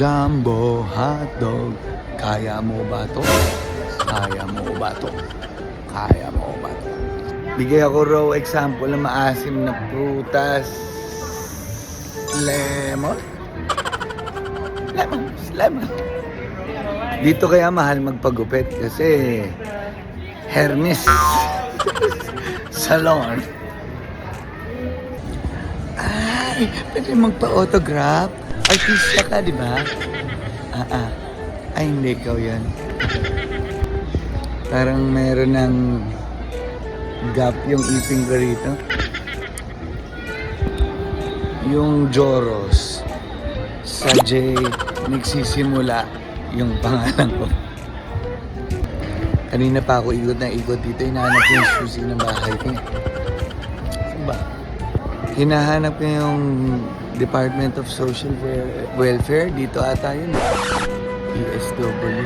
Jumbo hotdog. Kaya mo ba to? Kaya mo ba to? Kaya mo ba to? Bigay ako raw example ng maasim na prutas. Lemon? Lemon. Lemon. Dito kaya mahal magpagupit kasi Hermes Salon. Ay, pwede magpa-autograph. Artista ka, di ba? Ah, ah. Ay, hindi ikaw yan. Parang meron ng gap yung iping ko rito. Yung Joros. Sa J, nagsisimula yung pangalan ko. Kanina pa ako ikot na ikot dito. Hinahanap ko yung susi ng bahay ko. Saan ba? Hinahanap ko yung Department of Social Wel- Welfare. Dito ata yun. PSW.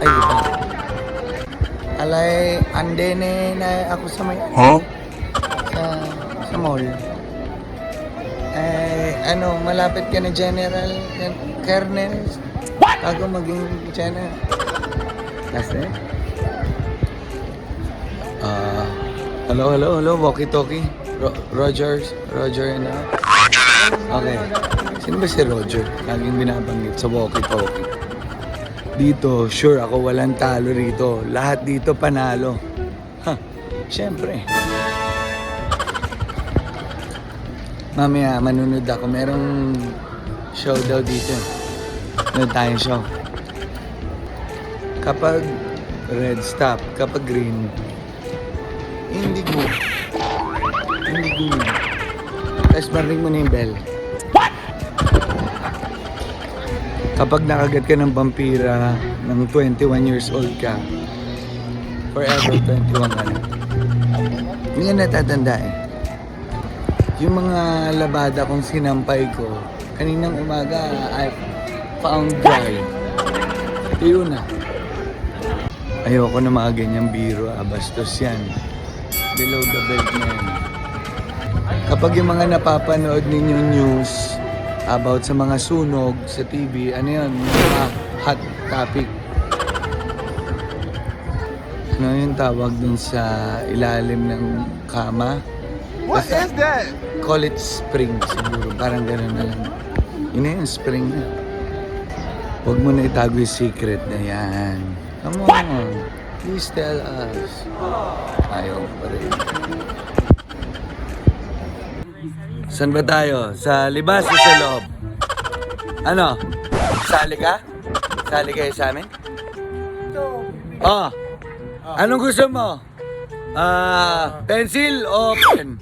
Ay, iba. Alay, andene na ako sa may Huh? sa, sa mall. Eh, ano, malapit ka na General Kernel. Bago maging General. Kasi? Ah, hello, hello, hello, walkie-talkie. Ro- Rogers, Roger and uh, Okay. Sino ba si Roger? Laging binabanggit sa walkie-talkie. Dito, sure ako walang talo rito. Lahat dito panalo. Ha, syempre. Mamaya, manunod ako. Merong show daw dito. Ano tayong show? Kapag red stop, kapag green, indigo. Indigo. Tapos marinig mo na yung bell. Kapag nakagat ka ng vampira ng 21 years old ka, forever 21 ka na. Hindi ka natatanda eh. Yung mga labada kong sinampay ko, kaninang umaga, I found dry. Ito na. Ayoko na mga ganyang biro, ah. Bastos yan. Below the belt na yan. Kapag yung mga napapanood ninyong news about sa mga sunog sa TV, ano yun, mga hot topic. Ano yung tawag dun sa ilalim ng kama? What is that? Call it spring siguro. Parang gano'n na lang. Yun na yun, spring na. Huwag mo na itago yung secret na yan. Come on. Please tell us. Ayaw pa rin. Saan ba tayo? Sa libas o sa loob? Ano? Sali ka? Sali kayo sa amin? Oh. Anong gusto mo? Ah, pencil o pen?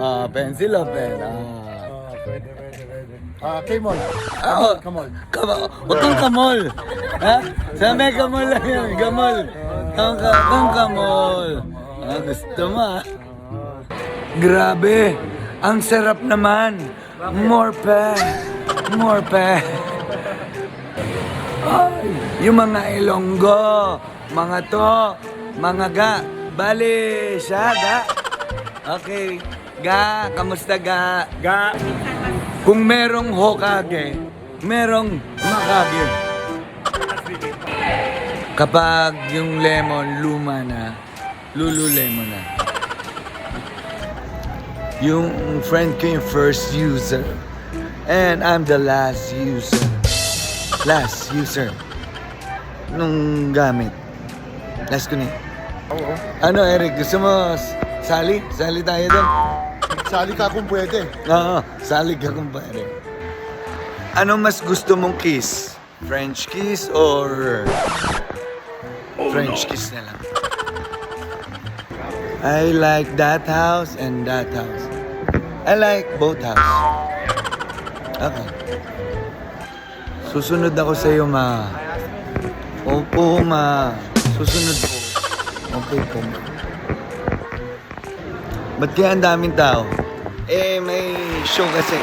Ah, pencil o pen? Ah. Ah, pwede, pwede, pwede. Ah, K-Mall. Ah, Kamol. Kama, kang kamol. Ha? Sa may kamol lang yan. Kamol. Kang, ka, kang kamol. Ah, gusto mo ah. Grabe. Ang sarap naman. More pa. More pa. Ay, yung mga ilonggo, mga to, mga ga. Bali, siya, ga. Okay. Ga, kamusta ga? Ga. Kung merong Hokage, merong Makage. Kapag yung lemon luma na, lululemon na. Yung friend ko yung first user. And I'm the last user. Last user. Nung gamit. Last ko na. Oo. Ano Eric, gusto mo sali? Sali tayo doon? Sali ka kung pwede. Oo, salig ka kumpare. Ano mas gusto mong kiss? French kiss or French kiss na lang? I like that house and that house. I like both house. Okay. Susunod ako sa iyo, ma. Opo, ma. Susunod po. Okay po, ma. Ba't kaya ang daming tao? Eh, may show kasi.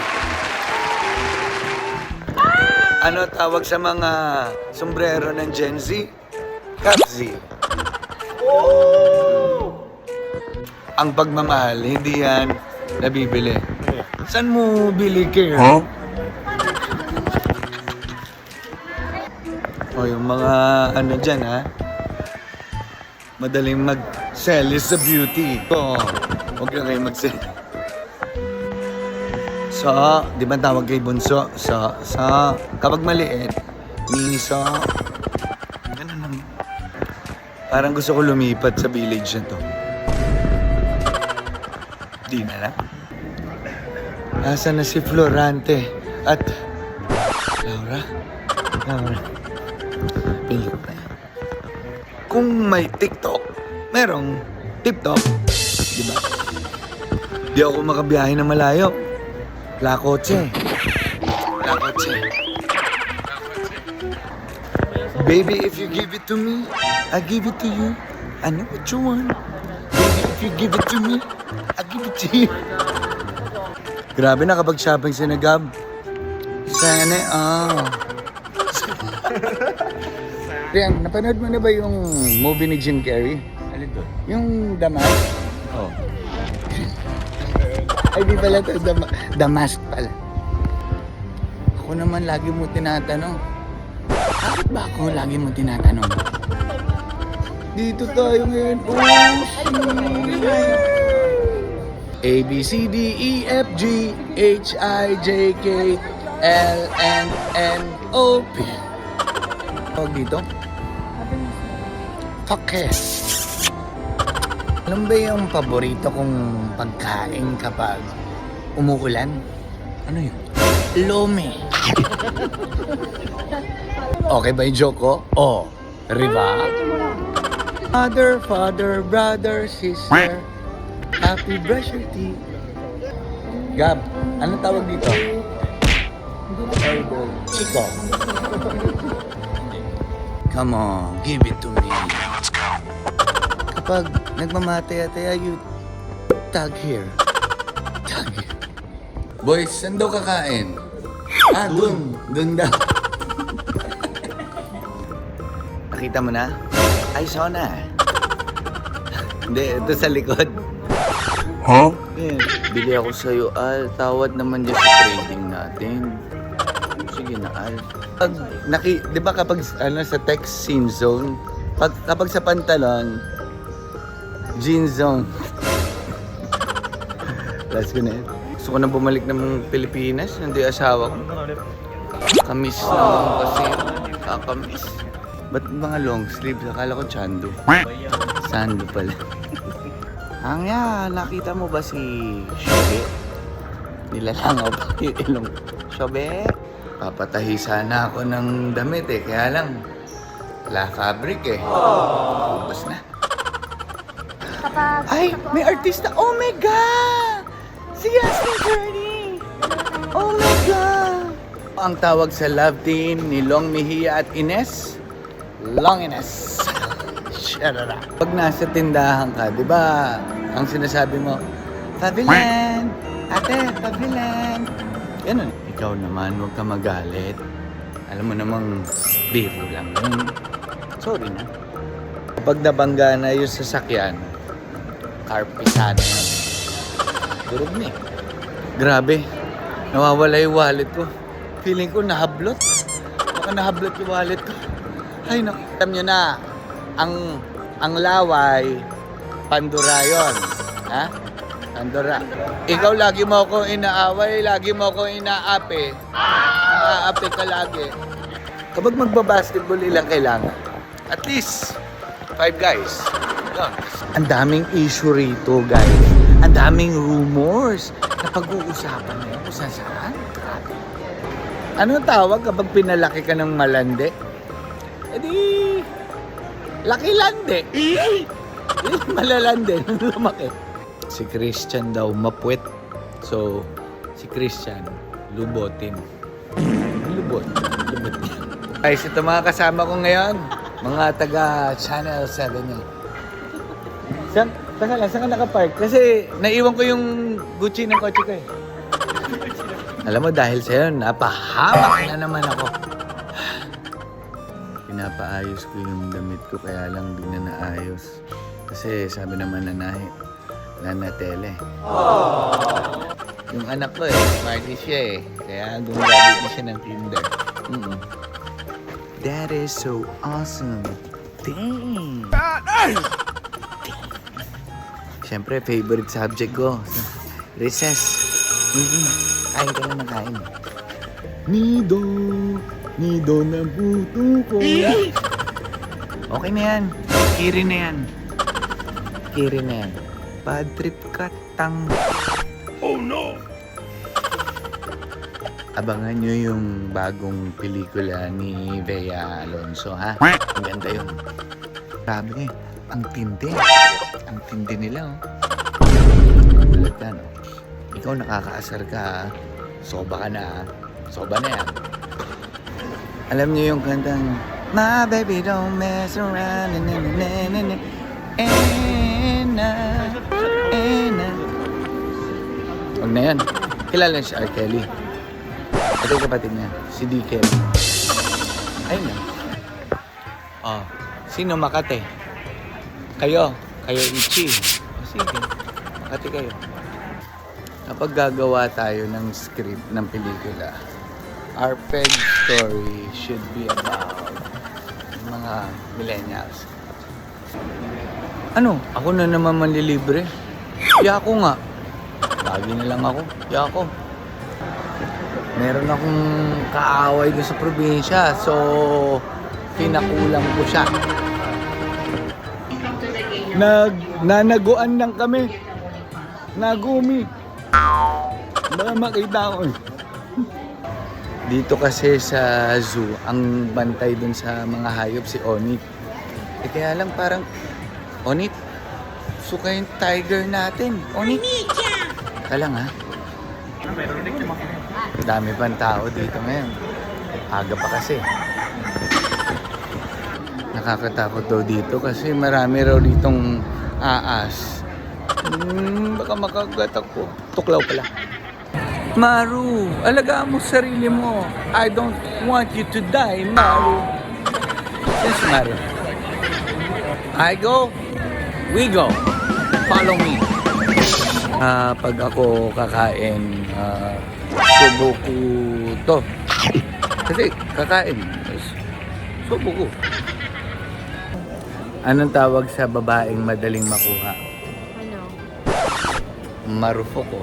Ano tawag sa mga sombrero ng Gen Z? Kapzi. Ang pagmamahal, hindi yan nabibili. Saan mo bili care? Huh? O yung mga ano dyan ha. Madaling mag-sell is sa beauty. O, huwag na kayo mag-sell. So, di ba tawag kay Bunso? So, so, kapag maliit, miso. Ganun lang. Parang gusto ko lumipat sa village na to. Di na lang. Nasa na si Florante at Laura? Laura. Pili ko na. Kung may TikTok, merong TikTok. Di ba? Di ako makabiyahe na malayo. La kotse. La kotse. Baby, if you give it to me, I give it to you. I know what you want. You give it to me, I give it to you. Grabe, nakapag-shopping si Nagab. Sana, oh. Rian, napanood mo na ba yung movie ni Jim Carrey? Alin to? Yung The Mask? Oh. Ay, di pala to. The, The Mask pala. Ako naman lagi mo tinatanong. Bakit ba ako lagi mo tinatanong? Dito tayo ngayon. Oh, A, B, C, D, E, F, G, H, I, J, K, L, M, N, O, P. Tawag dito? Fakes. Alam ba yung paborito kong pagkain kapag umuulan? Ano yun? Lome. okay ba yung joke ko? Oh, riba? Mother, father, brother, sister, happy brush your teeth. Gab, anong tawag dito? Chico. Come on, give it to me. Kapag nagmamataya-taya, you tag here. Tag here. Boys, saan daw kakain? Ah, dun. Dun daw. Nakita mo na? Ay, saw na. Hindi, ito sa likod. Huh? Eh, bili ako sa'yo, Al. Tawad naman dyan sa trading natin. Sige na, Al. Pag, naki, di ba kapag ano, sa text scene zone, pag, kapag sa pantalon, jean zone. Last ko na yun. Gusto ko na bumalik ng Pilipinas, hindi asawa ko. Kamis naman kasi. Kakamis. Ba't mga long sleeves? Akala ko chando. Sando pala. Hangya, nakita mo ba si Shobe? Nilalangaw pa yung ilong. Shobe? Papatahi sana ako ng damit eh. Kaya lang, wala fabric eh. Ubus na. Ay, may artista. Oh my God! Si Yasmin Curry! Oh my God! Ang tawag sa love team ni Long Mejia at Ines, Long Ines. Shut up. Pag nasa tindahan ka, di ba, ang sinasabi mo, Pabilan! Ate, pabilan! Ganun. Ikaw naman, huwag ka magalit. Alam mo namang, biro lang yun. Sorry na. Kapag nabangga na yung sasakyan, karpisado na. Durog na eh. Grabe. Nawawala yung wallet ko. Feeling ko nahablot. Baka nahablot yung wallet ko. Ay, naku. Alam nyo na, ang, ang laway, pandura yun. Ha? Pandura. Ikaw lagi mo ako inaaway, lagi mo ako inaapi. Inaapi ka lagi. Kapag magbabasketball, ilang kailangan? At least, five guys. Yun. Ang daming issue rito, guys. Ang daming rumors na pag-uusapan na yun kung saan saan. Anong tawag kapag pinalaki ka ng malande? E di, laki lande. Eh, malalande lumaki. Si Christian daw mapuwet. So, si Christian, lubotin. Lubot. Lubot niya. Guys, ito mga kasama ko ngayon. Mga taga Channel 7 yun. Saan, saan lang, saan ka nakapark? Kasi naiwan ko yung Gucci ng kotse ko eh. Alam mo, dahil sa'yo, napahamak na naman ako. Pinapaayos ko yung damit ko, kaya lang di na naayos. Kasi sabi naman na nahi. Yung anak ko eh, smarty siya eh. Kaya gumagamit na siya ng Tinder. Mm That is so awesome. Dang. Siyempre, favorite subject ko. Recess. Mm-hmm. Kain ka na ng kain. Nido, nido na buto ko. Okay na yan. Kiri na yan. Kiri na yan. Bad trip ka, tang. Oh no! Abangan nyo yung bagong pelikula ni Bea Alonso, ha? Ang ganda yun. Grabe, ang tindi. Ang tindi nila, oh. Tulad no? Ikaw nakakaasar ka, ha? Soba ka na, ha? Soba na yan. Alam niyo yung kantang My baby don't mess around na na na na Ena, Ena Huwag na yan. Kilala si R. Kelly. Ito kapatid niya, si D. Kelly. Ayun na. Oh, sino Makate? Kayo. Kayo Ichi. O sige, Makate kayo. Kapag gagawa tayo ng script ng pelikula, peg story should be about mga millennials. Ano? Ako na naman manlilibre? Kaya ako nga. Lagi na lang ako. Kaya ako. Meron akong kaaway doon sa probinsya. So, pinakulang ko siya. Nag, nanaguan lang kami. Nagumi. Baka makita ko. Dito kasi sa zoo, ang bantay dun sa mga hayop si Onit. Eh kaya lang parang, Onit, suka yung tiger natin. Onit. Ka lang ha. Dami pang tao dito ngayon. Aga pa kasi. Nakakatakot daw dito kasi marami raw ditong aas. Hmm, baka makagat ako. Tuklaw pala. Maru, alagaan mo sarili mo. I don't want you to die, Maru. Yes, Maru. I go, we go. Follow me. Ah, pag ako kakain, ah, subo ko to. Kasi kakain. Subo ko. Anong tawag sa babaeng madaling makuha? Ano? Marufo ko.